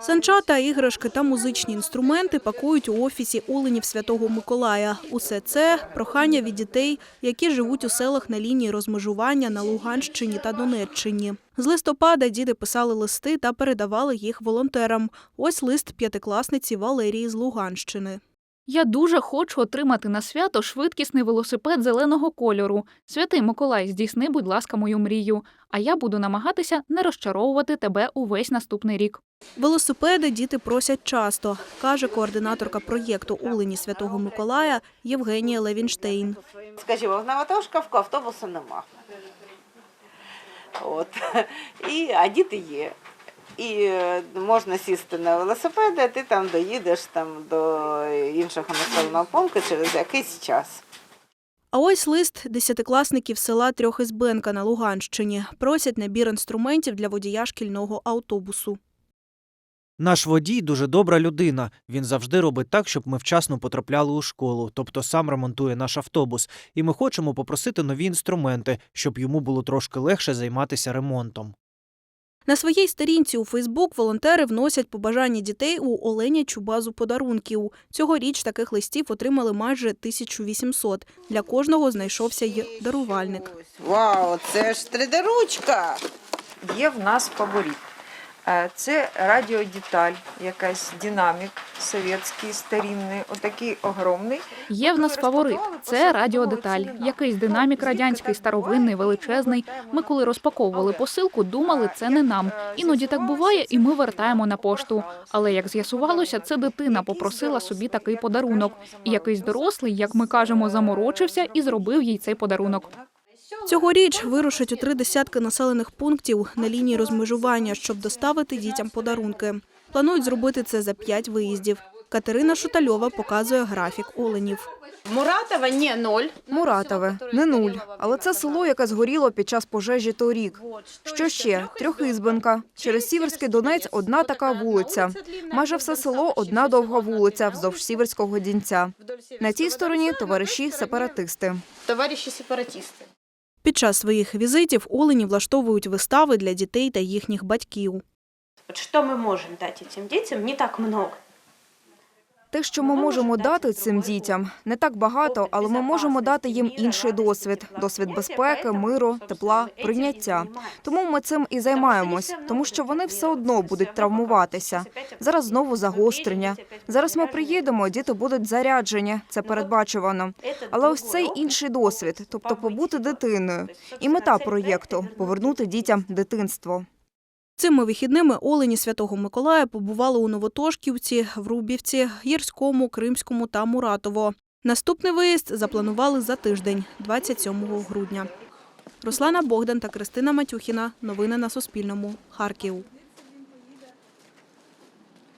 Санчата, іграшки та музичні інструменти пакують у офісі Оленів Святого Миколая. Усе це прохання від дітей, які живуть у селах на лінії розмежування на Луганщині та Донеччині. З листопада діти писали листи та передавали їх волонтерам. Ось лист п'ятикласниці Валерії з Луганщини. Я дуже хочу отримати на свято швидкісний велосипед зеленого кольору. Святий Миколай, здійсни, будь ласка, мою мрію. А я буду намагатися не розчаровувати тебе увесь наступний рік. Велосипеди діти просять часто, каже координаторка проєкту Олені Святого Миколая Євгенія Левінштейн. Скажімо, в Новотошкавку автобусу нема. От. І, а діти є. І е, можна сісти на велосипед, а ти там доїдеш там, до іншого населеного пункту через якийсь час. А ось лист десятикласників села Трьохізбенка на Луганщині. Просять набір інструментів для водія шкільного автобусу. Наш водій дуже добра людина. Він завжди робить так, щоб ми вчасно потрапляли у школу, тобто сам ремонтує наш автобус. І ми хочемо попросити нові інструменти, щоб йому було трошки легше займатися ремонтом. На своїй сторінці у Фейсбук волонтери вносять побажання дітей у оленячу базу подарунків. Цьогоріч таких листів отримали майже 1800. Для кожного знайшовся й дарувальник. Вау, це ж 3D-ручка! Є в нас фаворит. Е, Це радіодеталь, якась динамік совєтський, старинний, отакий огромний. Є в нас фаворит. Це радіодеталь. Якийсь динамік радянський, старовинний, величезний. Ми, коли розпаковували посилку, думали, це не нам. Іноді так буває, і ми вертаємо на пошту. Але як з'ясувалося, це дитина попросила собі такий подарунок. І якийсь дорослий, як ми кажемо, заморочився і зробив їй цей подарунок. Цьогоріч вирушать у три десятки населених пунктів на лінії розмежування, щоб доставити дітям подарунки. Планують зробити це за п'ять виїздів. Катерина Шутальова показує графік оленів. Муратова не ноль. Муратове не нуль, але це село, яке згоріло під час пожежі торік. Що ще? Трьохізбенка. Через Сіверський Донець одна така вулиця. Майже все село одна довга вулиця вздовж Сіверського дінця. На цій стороні товариші сепаратисти. Товариші сепаратисти. Під час своїх візитів олені влаштовують вистави для дітей та їхніх батьків. От Що ми можемо дати цим дітям не так много. Те, що ми можемо дати цим дітям, не так багато, але ми можемо дати їм інший досвід: досвід безпеки, миру, тепла, прийняття. Тому ми цим і займаємось, тому що вони все одно будуть травмуватися. Зараз знову загострення. Зараз ми приїдемо, діти будуть заряджені. Це передбачувано. Але ось цей інший досвід, тобто побути дитиною, і мета проєкту повернути дітям дитинство. Цими вихідними олені Святого Миколая побували у Новотошківці, Врубівці, Єрському, Кримському та Муратово. Наступний виїзд запланували за тиждень, 27 грудня. Руслана Богдан та Кристина Матюхіна. Новини на Суспільному. Харків.